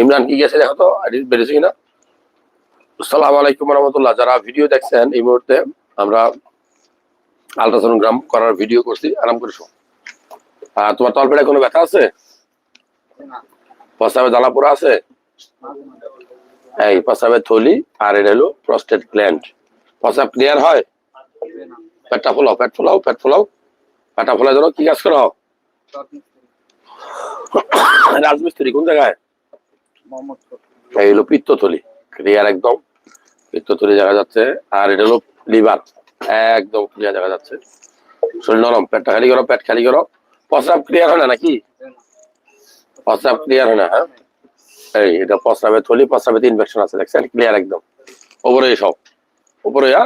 ইমরান, কি গেছে দেখো তো? বেড়েছে কিনা? আসসালামু আলাইকুম রহমতুল্লাহ যারা ভিডিও দেখছেন এই মুহূর্তে, আমরা আলট্রাসোনোগ্রাম করার ভিডিও করছি। আরাম করে আর তোমার তলপেটে কোনো ব্যথা আছে? প্রস্তাবে জ্বালা পোড়া আছে? এই প্রস্তাবের থলি আর এটা হলো প্রস্টেট গ্ল্যান্ড প্রস্তাব ক্লিয়ার হয়? পেটটা ফোলাও, পেট ফোলাও পেট ফোলাও। পেটটা ফোলাই ধরো কি কাজ করো? রাজমিস্ত্রি, কোন জায়গায়? এই হলো পিত্তথলি ক্লিয়ার একদম। পিত্তথলি দেখা যাচ্ছে, আর এটা হলো লিভার, একদম ক্লিয়ার দেখা যাচ্ছে। শরীর নরম, পেটটা খালি করো, পেট খালি করো। প্রস্রাব ক্লিয়ার হয় না নাকি? প্রস্রাব ক্লিয়ার হয় না হ্যাঁ? এই, এটা প্রস্রাবের থলি প্রস্রাবে ইনফেকশন আছে, দেখছেন? ক্লিয়ার একদম। উপরে সব উপরে যা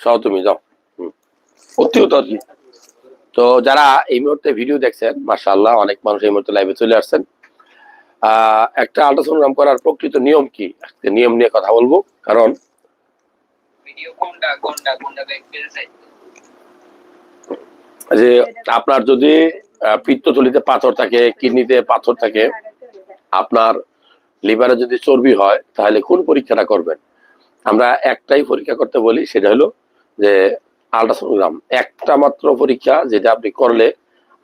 সব তুমি, যাও। হুম। অতি অতি তো যারা এই মুহূর্তে ভিডিও দেখছেন, মাশাআল্লাহ, অনেক মানুষ এই মুহূর্তে লাইভে চলে আসছেন। একটা আল্ট্রাসোনোগ্রাম করার প্রকৃত নিয়ম কি? নিয়ম নিয়ে কথা বলব কারণ যে আপনার যদি পিত্তথলিতে পাথর থাকে কিডনিতে পাথর থাকে আপনার লিভারে যদি চর্বি হয় তাহলে কোন পরীক্ষাটা করবেন? আমরা একটাই পরীক্ষা করতে বলি সেটা হলো যে আল্ট্রাসোনোগ্রাম একটা মাত্র পরীক্ষা যেটা আপনি করলে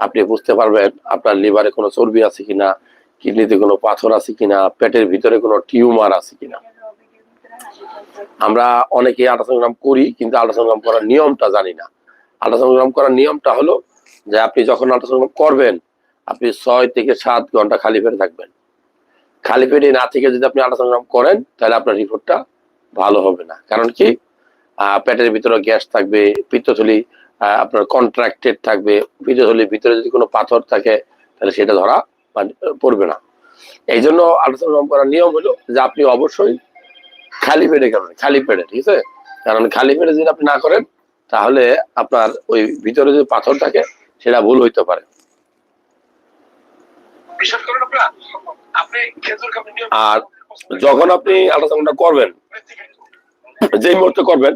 আপনি বুঝতে পারবেন আপনার লিভারে কোনো চর্বি আছে কিনা কিডনিতে কোনো পাথর আছে কিনা, পেটের ভিতরে কোনো টিউমার আছে কিনা। আমরা অনেকে আল্ট্রাসোনোগ্রাম করি, কিন্তু আল্ট্রাসোনোগ্রাম করার নিয়মটা জানি না। আল্ট্রাসোনোগ্রাম করার নিয়মটা হলো যে আপনি যখন আল্ট্রাসোনোগ্রাম করবেন, আপনি ছয় থেকে সাত ঘণ্টা খালি পেটে থাকবেন। খালি পেটে না থেকে যদি আপনি আল্ট্রাসোনোগ্রাম করেন, তাহলে আপনার রিপোর্টটা ভালো হবে না। কারণ কি? পেটের ভিতরে গ্যাস থাকবে, পিত্তথলি আপনার কন্ট্রাক্টেড থাকবে, পিত্তথলির ভিতরে যদি কোনো পাথর থাকে, তাহলে সেটা ধরা পড়বে না। এই জন্য আল্ট্রাসোনোগ্রাম করার নিয়ম হলো যে আপনি অবশ্যই খালি পেটে করবেন খালি পেটে ঠিক আছে? কারণ খালি পেটে যদি আপনি না করেন তাহলে আপনার ওই ভিতরে যে পাথর থাকে সেটা ভুল হইতে পারে। খাবেন আর যখন আপনি আলোচনাটা করবেন যেই মুহূর্তে করবেন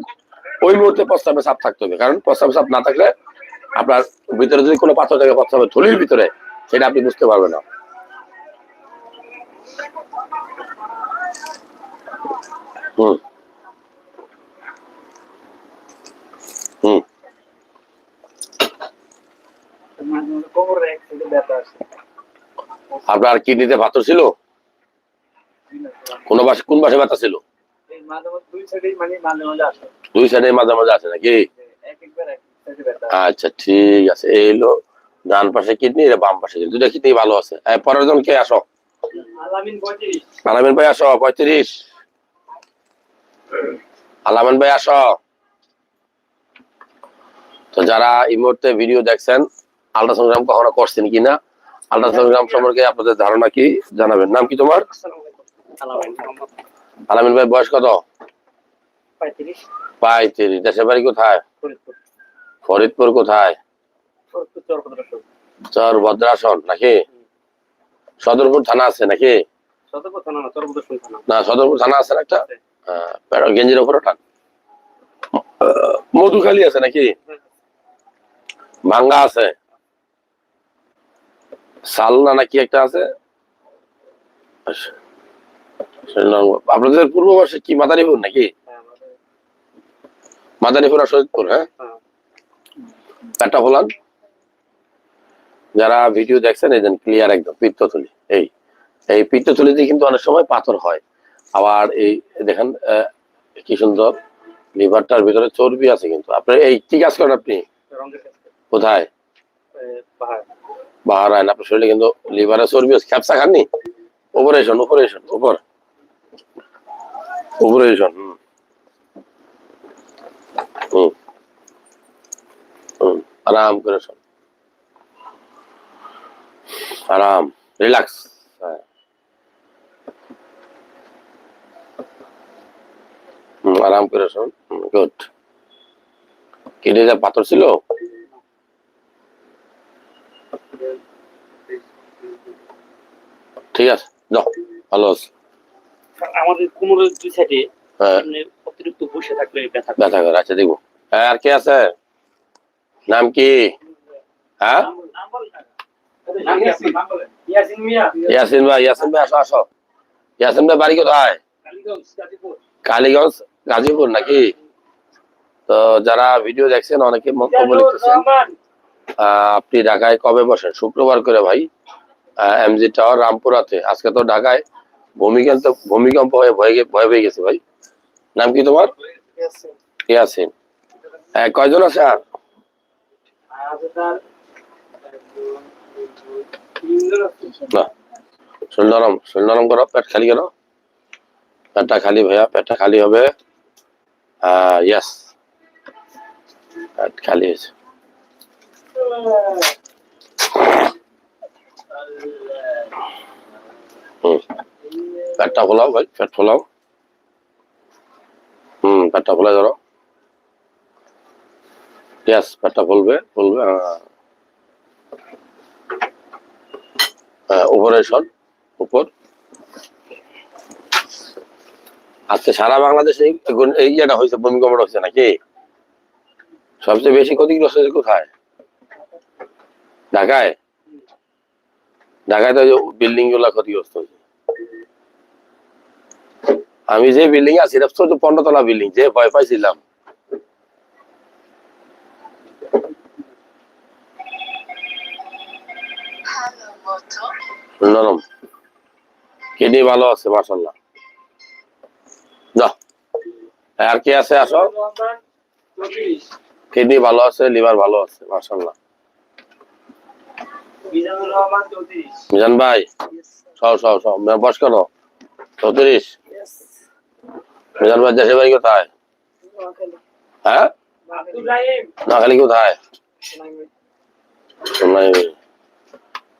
ওই মুহূর্তে প্রস্তাবে চাপ থাকতে হবে। কারণ প্রস্তাবে চাপ না থাকলে আপনার ভিতরে যদি কোনো পাথর থাকে প্রস্তাবে থলির ভিতরে সেটা আপনি বুঝতে পারবেন না। হুম। হুম। আপনার কিডনিতে পাথর ছিল? কোন বাসে কোন বাসে ব্যথা ছিল? দুই সাইডে মাঝে মাঝে আছে নাকি? আচ্ছা ঠিক আছে। এই হলো ডান পাশে কিডনি বাম পাশে কিডনি। দুটা কিডনি ভালো আছে। পরের জন কে? আসো। আলামিন ভাই আসো পঁয়ত্রিশ। আলামিন ভাই আসো। তো যারা এই মুহূর্তে ভিডিও দেখছেন আল্ট্রাসোনোগ্রাম কখনো করছেন কিনা? আল্ট্রাসোনোগ্রাম সম্পর্কে আপনাদের ধারণা কি জানাবেন? নাম কি তোমার? আলামিন ভাই বয়স কত? পঁয়ত্রিশ। দেশের বাড়ি কোথায়? ফরিদপুর। কোথায়? চর ভদ্রাসন নাকি? সদরপুর থানা আছে নাকি? থানা না চরপদ্র থানা। না সদরপুর থানা আছে একটা? হ্যাঁ, প্যারো গেঞ্জির উপর আহ, মধুখালী আছে নাকি? ভাঙ্গা আছে। সালনা নাকি একটা আছে? আচ্ছা। আপনাদের পূর্ব পাশে কি মাদারীপুর নাকি? হ্যাঁ, মাদারীপুর। আর শহীদপুর হ্যাঁ? একটা পেটটা ফোলান। যারা ভিডিও দেখছেন এই ক্লিয়ার একদম পিত্তথলি এই এই পিত্তথলিতে কিন্তু অনেক সময় পাথর হয়। আবার এই দেখেন কি সুন্দর লিভারটার ভিতরে চর্বি আছে কিন্তু। আপনার এই কি কাজ করেন আপনি? কোথায়? আপনার শরীরে কিন্তু লিভারে চর্বি আছে। খ্যাপসা খাননি? এসন হুম। হুম। হুম আরাম করে শোন। আরাম রিল্যাক্স আরাম করে শোন। গুড কিডনিতে পাথর ছিল? ঠিক আছে যাও ভালো আছে। আমাদের কোমরের দুই সাইডে হ্যাঁ। অতিরিক্ত বসে থাকলে ব্যথা ব্যথা করে আচ্ছা দেখব হ্যাঁ আর কে আছে? নাম কি? হ্যাঁ? ইয়াসিন ভাই ইয়াসিন ভাই আসো আসো। ইয়াসিন ভাই বাড়ি কোথায়? কালীগঞ্জ গাজীপুর। নাকি? তো যারা ভিডিও দেখছেন অনেকে মন্তব্য লিখতেছেন আহ, আপনি ঢাকায় কবে বসেন? শুক্রবার করে ভাই। এমজি টাওয়ার রামপুরাতে। আজকে তো ঢাকায় ভূমিকম্প ভূমিকম্প হয়ে ভয় ভয় পেয়ে গেছে ভাই। নাম কি তোমার? ইয়াসিন। হ্যাঁ, কয়জন আছে আর না। শরীর নরম করো, পেট খালি করো। পেটটা খালি ভাইয়া, পেটটা খালি হবে ইয়াস পেট খালি হয়েছে। পেটটা ফোলাও ভাই, পেট ফোলাও। হুম, পেটটা ফোলাই ধরো। ইয়াস পেটটা ফুলবে ফুলবে হ্যাঁ। হ্যাঁ, উপরে। আজকে সারা বাংলাদেশে এই গুণ- এই যেটা হয়েছে ভূমিকম্প হচ্ছে নাকি? সবচেয়ে বেশি ক্ষতিগ্রস্ত হয়েছে কোথায়? ঢাকায়? ঢাকায় তো বিল্ডিংগুলা ক্ষতিগ্রস্ত হয়েছে। আমি যে বিল্ডিং আছি পনেরো তলা বিল্ডিং যে ভয় পাইছিলাম। নরম। কিডনি ভালো আছে মাসাল্লাহ যা। আর কি আছে আসো। কিডনি ভালো আছে লিভার ভালো আছে মাসাল্লাহ মিজান ভাই সব সব সব বস করো চৌত্রিশ। মিজান ভাই দেশের বাড়ি কোথায়? হ্যাঁ? নোয়াখালী কোথায়? সোনাই-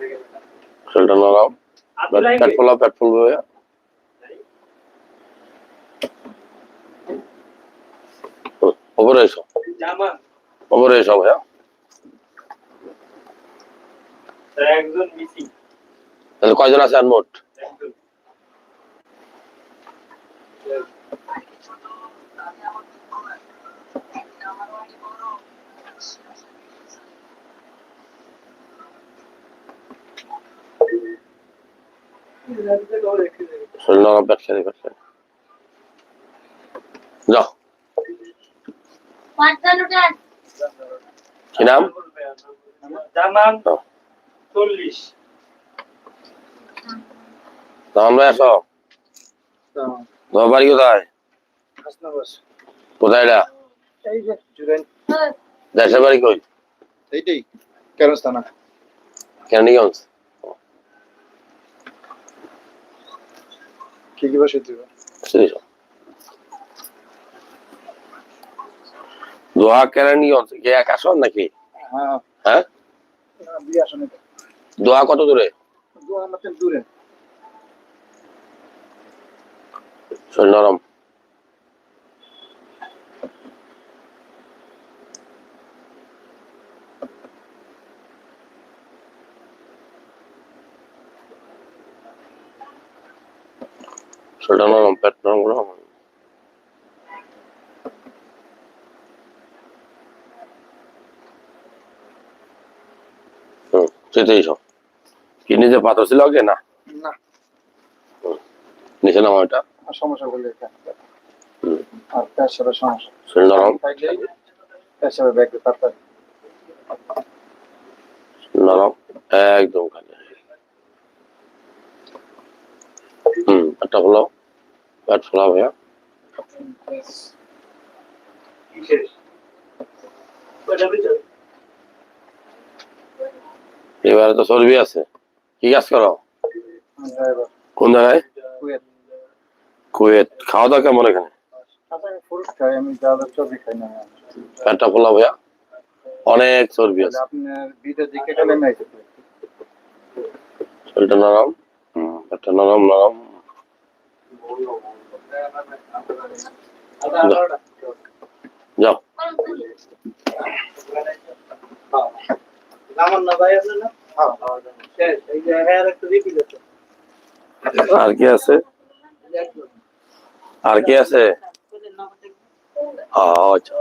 ফোলাও হুম। শরীরটা নরাও পেট- পেট ফোলাও পেট ফুলবে ভাইয়া হুম, উপরে এসো উপরে এসো ভাইয়া একজন মিসিং তাহলে কয়জন আছে আর মোট খালি পেট খালি যাও। কি নাম? জামান। চল্লিশ। তখন ভাই আসো। তোমার বাড়ি কোথায়? কোথায় এটা? এই যে জুরেন দেশের বাড়ি কই? এইটাই কেরস্তানা কেরানীগঞ্জ? কি কি বসে দিবে বুঝছ দোহা কেরানীগঞ্জ কে এক আসন নাকি? হ্যাঁ। হ্যাঁ? দিয়ে কত দূরে? দু আমাদের দূরে। নরম। নরম নরম হুম সেটাই সব কিডনিতে পাথর ছিল আগে না না নিচে নামা ওটা সমস্যা বলে আর প্রেশারের সমস্যা নরম ব্যাগ একদম হুম পেটটা ফোলাও পেট ফোলাও ভাইয়া? এবারে তো চর্বি আছে। কি কাজ করো? কোন জায়গায়? কুয়েত। খাওয়া দাওয়া কেমন এখানে? আমি ফুল ভাইয়া? অনেক চর্বি আছে। শরীরটা নরম? হুম, পেটটা নরম নরম। আর কি আছে? আর কি আছে? আচ্ছা।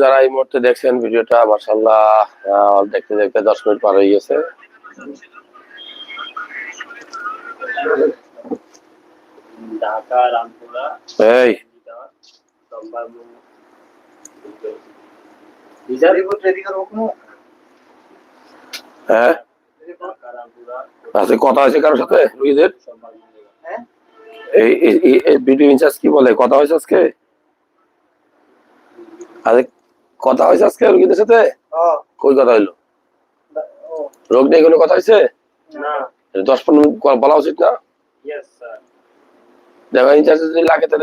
যারা এই মুহূর্তে দেখছেন ভিডিওটা মার্শাল্লাহ দেখতে দেখতে দশ মিনিট পার হয়ে গেছে। ঢাকা রামপুরা এই। হ্যাঁ। ঢাকা কথা হয়েছে কারোর সাথে? রুগীদের এই ভিডিও ইনচার্জ কি বলে? কথা হয়েছে আজকে? আরে কথা হয়েছে আজকে রুগীদের সাথে? কই কথা হইল? রোগ নিয়ে কোনো কথা হয়েছে? দশ পনেরো মিনিট বলা উচিত না? দেখা ইনচার্জ যদি লাগে তাহলে